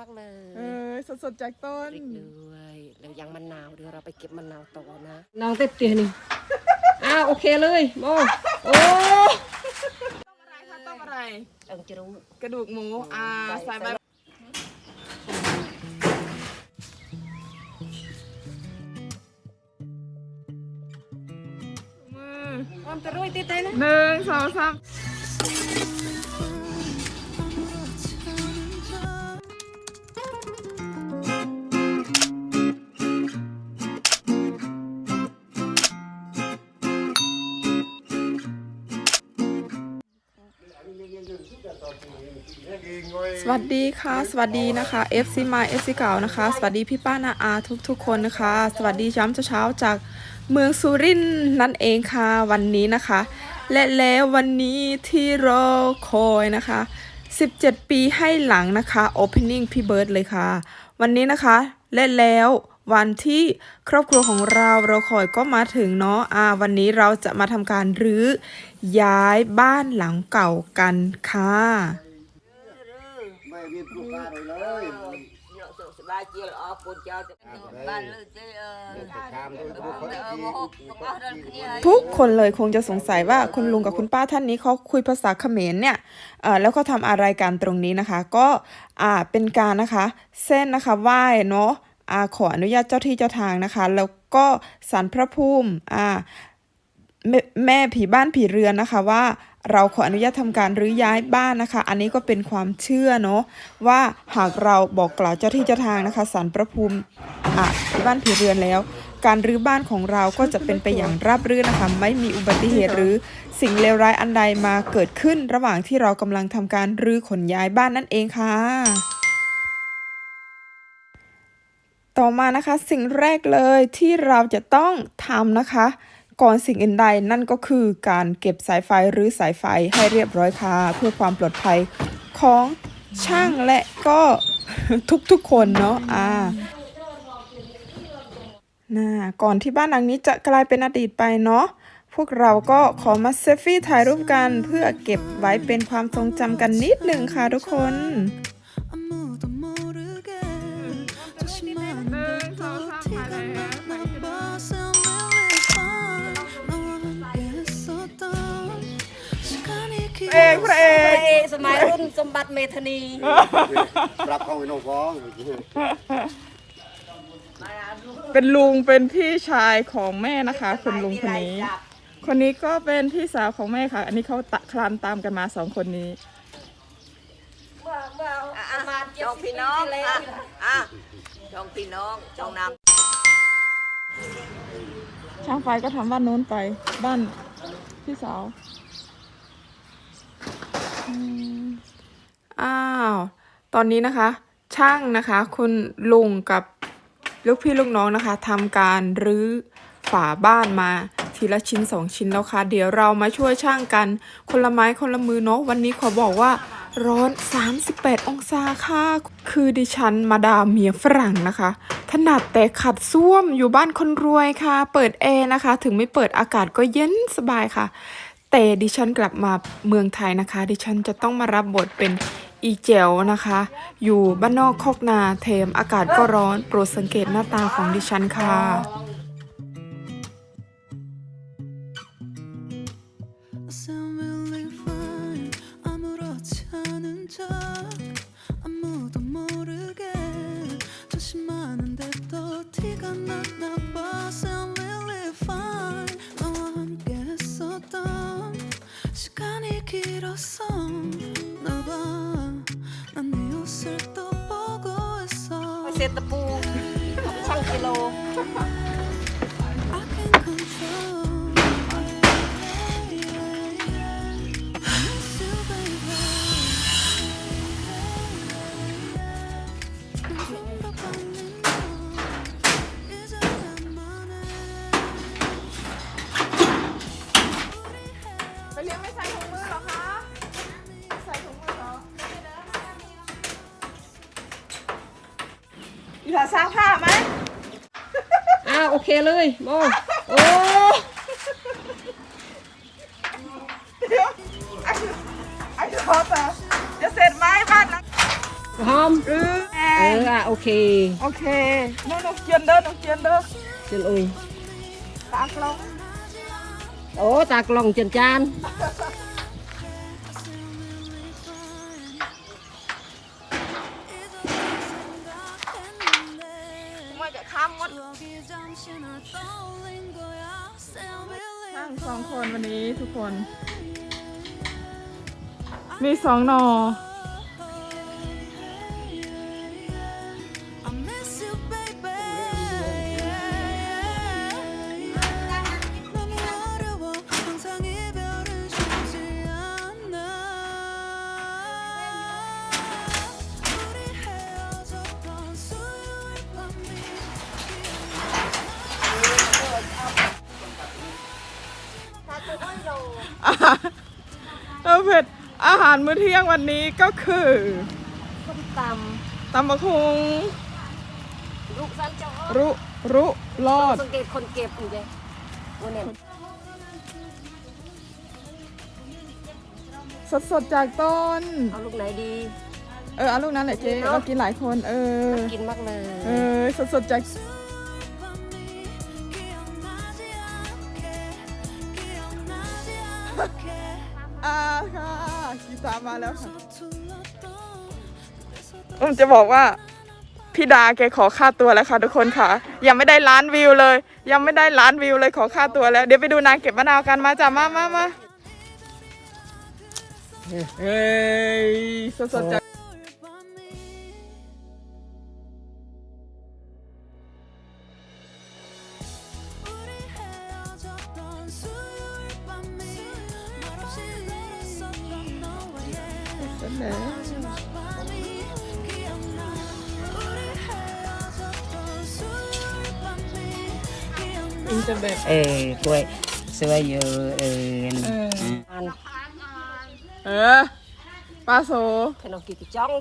มากเลยเออสดๆจากต้นพริกด้วยแล้วยังมะนาวเดี๋ยวเราไปเก็บมะนาวต่อนะนาวเต็มเตียนี่อ้าวโอเคเลยโมโอ้ต้มอะไรคะต้มอะไรเอิงจะรู้กระดูกหมูอ่าใส่ใบมือความจะรู้ติดเลยนะหนึ่งสองสาม สวัสดีค่ะ สวัสดีนะคะ FC มา FC เก่านะคะ สวัสดีพี่ป้านาอาทุกทุกๆคนนะคะ สวัสดีย้ำเช้าๆจากเมืองสุรินทร์นั่นเองค่ะวันนี้นะคะ และแล้ววันนี้ที่รอคอยนะคะ 17 ปีให้หลังนะคะ Opening พี่เบิร์ดเลยค่ะ วันนี้นะคะ และแล้ววันที่ครอบครัวของเราเราคอยก็มาถึงเนาะอ่าวันนี้เราจะมาทำการรื้อย้ายบ้านหลังเก่ากันค่ะ ไม่มีผู้กล้าเลยเลย យកសុខសប្បាយជាល្អកូនចៅទៅបានលើទេអឺ ตามด้วยผู้คน អឺ ที่ មកហូបទាំងអស់ដល់គ្នាហើយ ทุกคนเลยคงจะสงสัยว่าคุณลุงกับคุณป้าท่านนี้เขาคุยภาษาเขมรเนี่ยเอ่อแล้วเขาทำอะไรกันตรงนี้นะคะ ก็อ่าเป็นการนะคะ เส้นนะคะไหว้เนาะอ่าขออนุญาตเจ้าที่เจ้าทางนะคะ แล้วก็สารพระภูมิอ่า แม่แม่ผีบ้านผีเรือนนะคะว่า เราขออนุญาตทำการรื้อย้ายบ้านนะคะ อันนี้ก็เป็นความเชื่อเนาะว่าหากเราบอกกล่าวเจ้าที่เจ้าทางนะคะสารพระภูมิอะผีบ้านผีเรือนแล้ว การรื้อบ้านของเราก็จะเป็นไปอย่างราบรื่นนะคะ ไม่มีอุบัติเหตุหรือสิ่งเลวร้ายอันใดมาเกิดขึ้น ระหว่างที่เรากำลังทำการรื้อขนย้ายบ้านนั่นเองค่ะต่อมานะคะสิ่งแรกเลยที่เราจะต้องทำนะคะ ก่อนสิ่งอื่นใดนั่นก็คือการเก็บสายไฟหรือสายไฟให้เรียบร้อยค่ะ เพื่อความปลอดภัยของช่างและก็ทุกทุกคนเนาะอ่านะก่อนที่บ้านหลังนี้จะกลายเป็นอดีตไปเนาะพวกเราก็ขอมาเซฟฟี่ถ่ายรูปกันเพื่อเก็บไว้เป็นความทรงจำกันนิดหนึ่งค่ะทุกคนหนึ่งสองามไปเล อกพระเอกสมัยรุ่นสมบัติเมธานีรับเข้าไปโน้ฟ้องเป็นลุงเป็นพี่ชายของแม่นะคะคนลุงคนนี้ คนนี้ก็เป็นพี่สาวของแม่ค่ะ อันนี้เขาตะคลานตามกันมาสองคนนี้ อะจองพี่น้องอะอะจองพี่น้องจองนางช่างไฟก็ทำบ้านนู้นไปบ้านพี่สาว อ้าว ตอนนี้นะคะ ช่างนะคะ คุณลุงกับลูกพี่ลูกน้องนะคะทำการรื้อฝาบ้านมาทีละชิ้นสองชิ้นแล้วค่ะ เดี๋ยวเรามาช่วยช่างกัน คนละไม้คนละมือเนาะวันนี้ขอบอกว่าร้อน 38 องศาค่ะ คือดิฉันมาดามเมียฝรั่งนะคะ ถนัดแต่ขัดส้วมอยู่บ้านคนรวยค่ะ เปิดแอร์นะคะ ถึงไม่เปิดอากาศก็เย็นสบายค่ะ แต่ดิฉันกลับมาเมืองไทยนะคะ ดิฉันจะต้องมารับบทเป็นอีเจลนะคะ อยู่บ้านนอกคอกนาเทมอากาศก็ร้อนโปรดสังเกตหน้าตาของดิฉันค่ะ อีหลาซักผ้าไหมอ้าวโอเคเลยโมโอ้เดี๋ยวไอ้ไอ้ชอบอะจะเสร็จไหมบ้านหลังหอมรื้อแอเอออะโอเคโอเคน้องน้องเกียนเด้อน้องเกียนเด้อเจนอุ้ยตากลองโอ้ตากล่องเจนจาน นั่งสองคนวันนี้ทุกคน มีสองนอ เออเผ็ดอาหารมื้อเที่ยงวันนี้ก็คือส้มตตำบะคุงำลูกสันเจ้ารุรุรอดสังเกตคนเก็บอยู่เลยวันนี้สดสดๆจากต้น เอาลูกไหนดี เออเอาลูกนั้นแหละเจ๊เรากินหลายคน เออ กินมากเลย เออสดสดๆจาก คีตามาแล้วค่ะผมจะบอกว่าพี่ดาแกขอค่าตัวแล้วค่ะ ทุกคนค่ะ ยังไม่ได้ล้านวิวเลย ยังไม่ได้ล้านวิวเลยขอค่าตัวแล้ว เดี๋ยวไปดูนางเก็บมะนาวกันมาจ้ะมามามาเฮ้ยสดๆจา เออป่วยสวยอยู่เออเอออันเออป้าโซ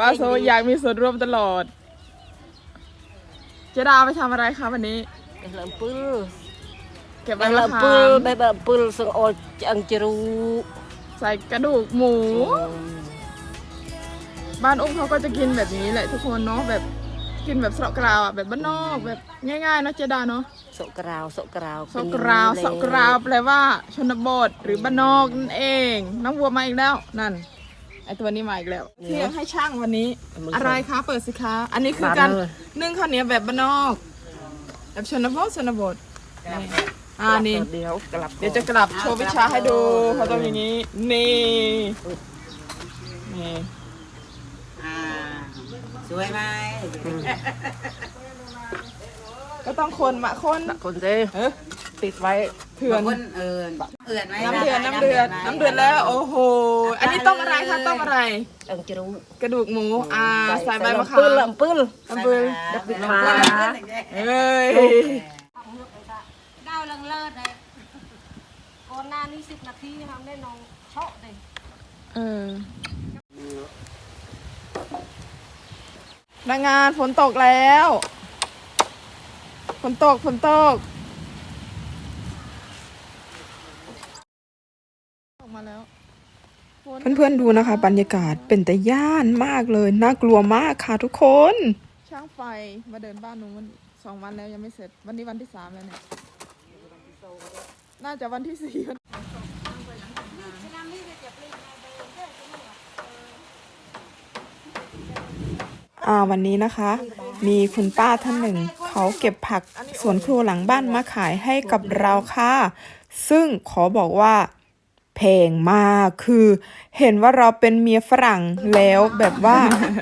ป้าโซอยากมีส่วนร่วมตลอด เจดาไปทำอะไรคะวันนี้เก็บลำปื้อเก็บใบลำปื้อใบลำปื้อส่งโอจังจรูใส่กระดูกหมู บ้านอุ้มเขาก็จะกินแบบนี้แหละทุกคนเนาะแบบกินแบบสระกราวอะแบบบ้านนอกแบบง่ายๆนะเจดาเนาะ โสกราวโสกราวสกราวสกราวแปลว่า ชนบทหรือบ้านนอกนั่นเอง น้องวัวมาอีกแล้วนั่นไอตัวนี้มาอีกแล้วเที่ยงให้ช่างวันนี้ อะไรคะเปิดสิคะอันนี้คือการนึ่งข้าวเหนียวแบบบ้านนอก แบบชนบทชนบทนี่อ่านี่เดี๋ยวกลับเดี๋ยวจะกลับโชว์วิชาให้ดูเขาต้องอย่างนี้นี่นี่อ่าสวยไหม ก็ต้องคนมาคนคนเซ่เออติดไว้เถื่อนคนเอิญเอิญไหมน้ำเดือดน้ำเดือดน้ำเดือดแล้ว โอ้โห อันนี้ต้มอะไรคะต้มอะไรจังจรูกระดูกหมู อ่าใส่ใบมะขาปื้อมเริ่มปื้อน้ำเบือดับปิดฟ้าเอ้ยดาวเลิงเลิศเลยก่อนหน้านี้สิบนาทีทำได้น้องเชาะเลยเออพนักงานฝนตกแล้วฝ นตกฝนตก ออกมาแล้วเพื่อนๆดูนะคะ บรรยากาศเป็นแต่ย่านมากเลย น่ากลัวมากค่ะทุกคน ช่างไฟมาเดินบ้านหนูมันสองวันแล้วยังไม่เสร็จ วันนี้วันที่สามแล้วเนี่ย น่าจะวันที่สี่อ่าวันนี้นะคะ มีคุณป้าท่านหนึ่ง เขาเก็บผักสวนครัวหลังบ้านมาขายให้กับเราค่ะ ซึ่งขอบอกว่าแพงมากคือเห็นว่าเราเป็นเมียฝรั่งแล้วแบบว่า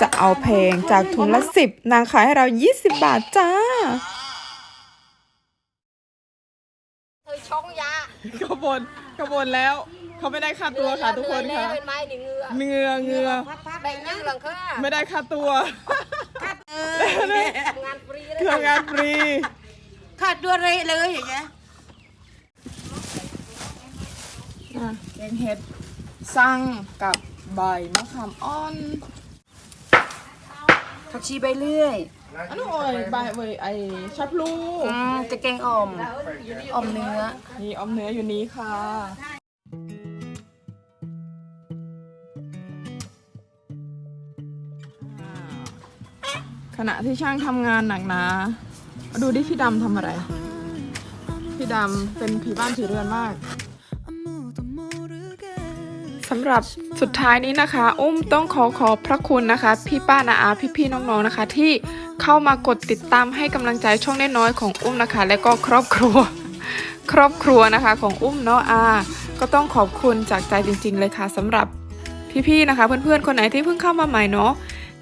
จะเอาแพงจากถุงละสิบนางขายให้เรา 20 บาทจ้าเคยชงยาขบวนขบวนแล้ว เขาไม่ได้ค่าตัวค่ะทุกคนเหอยค่ะแล้วเป็นไม้หนึ่งเหงือเงือเงือแบ่งยังหลังค่ะไม่ได้ค่าตัวทำงานฟรีเลยทำงานฟรีขาดตัวเระเลยอย่างเงี้ยอะแกงเห็ดสั่งกับใบมะขามอ่อนผักชีใบเลื่อยอันนู้นเอ่ยใบเอ่ยไอชับลูอืมจะแกงอ่อมอ่อมเนื้อนี่ออมเนื้ออยู่นี้ค่ะ ขณะที่ช่างทำงานหนักนะดูดิพี่ดำทำอะไร พี่ดำเป็นผีบ้านผีเรือนมากสำหรับสุดท้ายนี้นะคะ อุ้มต้องขอขอบพระคุณนะคะ พี่ป้านาอาพี่พี่น้องๆนนะคะ ที่เข้ามากดติดตามให้กำลังใจช่องน้อยๆของอุ้มนะคะ และก็ครอบครัว ครอบครัวนะคะ ของอุ้มเนาะอา ก็ต้องขอบคุณจากใจจริง ๆ เลยค่ะสำหรับพี่ๆนะคะ เพื่อนๆคนไหนที่เพิ่งเข้ามาใหม่เนาะ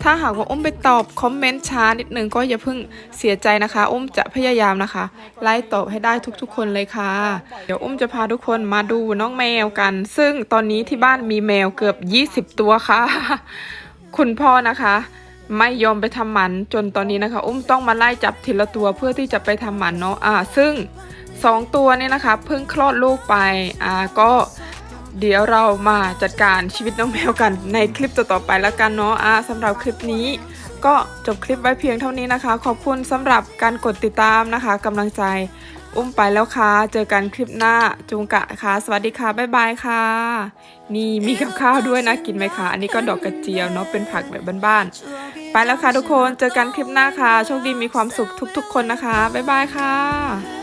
ถ้าหากว่าอุ้มไปตอบคอมเมนต์ช้านิดนึงก็อย่าเพิ่งเสียใจนะคะอุ้มจะพยายามนะคะ ไล่ตอบให้ได้ทุกๆคนเลยค่ะ เดี๋ยวอุ้มจะพาทุกคนมาดูน้องแมวกัน ซึ่งตอนนี้ที่บ้านมีแมวเกือบ 20 ตัวค่ะ คุณพ่อนะคะไม่ยอมไปทำหมันจนตอนนี้นะคะ อุ้มต้องมาไล่จับทีละตัวเพื่อที่จะไปทำหมันเนาะอ่า ซึ่งสองตัวเนี่ยนะคะ เพิ่งคลอดลูกไปอ่าก็ เดี๋ยวเรามาจัดการชีวิตน้องแมวกันในคลิปต่อๆไปแล้วกันเนาะอ่าสำหรับคลิปนี้ ก็จบคลิปไว้เพียงเท่านี้นะคะ ขอบคุณสำหรับการกดติดตามนะคะกำลังใจ อุ้มไปแล้วค่ะ เจอกันคลิปหน้าจุงกะค่ะ สวัสดีค่ะ บ๊ายบายค่ะ นี่มีกับข้าวด้วยนะ กินไหมคะ อันนี้ก็ดอกกระเจียวเนาะ เป็นผักแบบบ้านๆ ไปแล้วค่ะทุกคน เจอกันคลิปหน้าค่ะ โชคดีมีความสุขทุกๆ คนนะคะ บ๊ายบายค่ะ